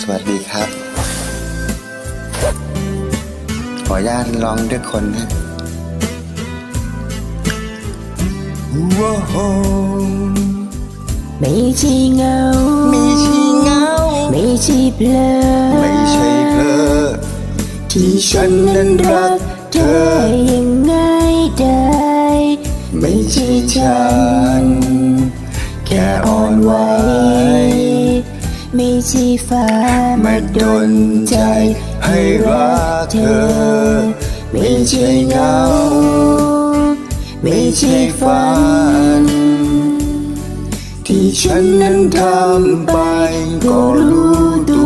สวัสดีครับ ขออนุญาตร้องด้วยคนนะว้าวไม่ใช่เงามีชีเงา ไม่ใช่เพลอไม่ใช่เธอที่ฉันนั้นรักเธอยังไงได้ ไม่ใช่ฉัน ช่ฟ้ามาดนใจให้รักเธอ ไม่ใช่เงา ไม่ใช่ฝัน ที่ฉันนั้นทำไปก็รู้ตั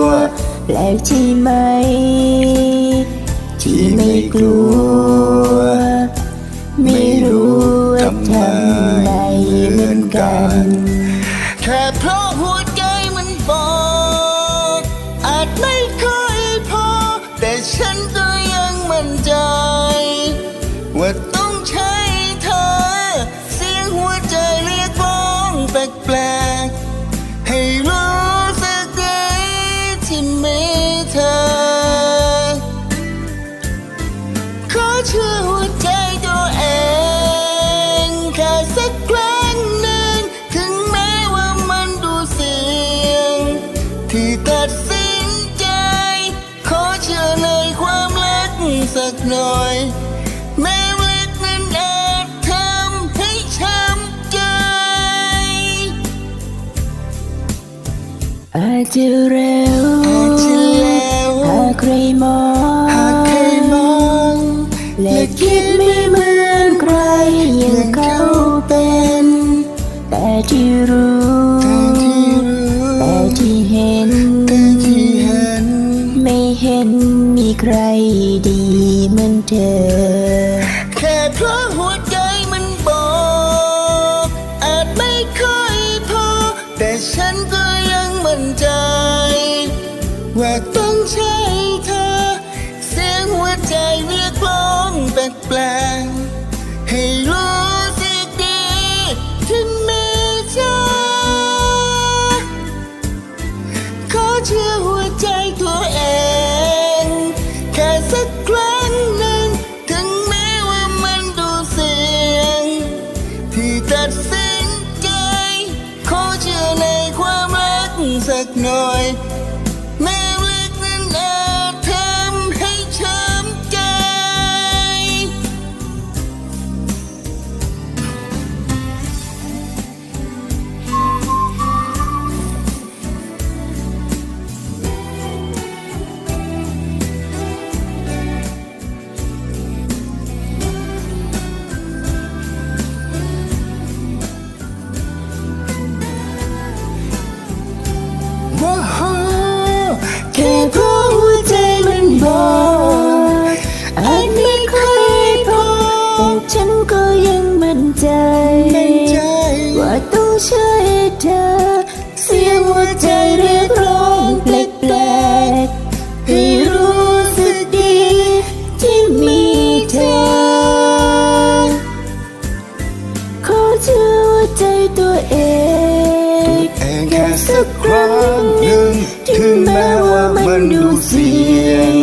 ว แปลกใช่ไหม ที่ไม่กลัว ไม่รู้ว่าทำไมเหมือนกัน แค่เพราะ สักหน่อย แม้รักนั้นอาจทำให้ช้ำใจ อาจจะเร็วอาจจะแล้วหากใครมองหากใครมองและคิดไม่เหมือนใครอย่างเขาเป็น แต่ที่รู้ ดีเหมือนเธอ แค่เพราะหัวใจมันบอก อาจไม่ค่อยพอ แต่ฉันก็ยังมั่นใจ ว่าต้องใช่เธอ เสียงหัวใจเรียกร้องแปลกๆให้รู้ สั ใช่เธอ เสียงหัวใจเรียกร้องแปลกๆให้รู้สึกดีที่มีเธอ ขอเชื่อใจตัวเองแค่สักครั้งหนึ่งถึงแม้ว่ามันดูเสี่ยง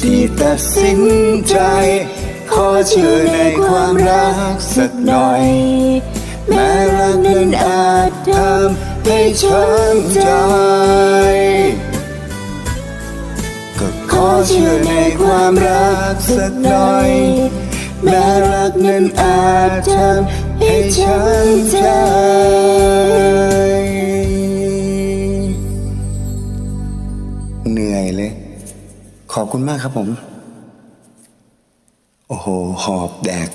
ที่ตัดสินใจ ขอเชื่อในความรักสักหน่อย แม้รักนั้นอาจทำให้ช้ำใจ ก็ขอเชื่อในความรักสักหน่อย แม้รักนั้นอาจทำให้ช้ำใจเหนื่อยเลย ขอบคุณมากครับผม โอ้โห หอบแดก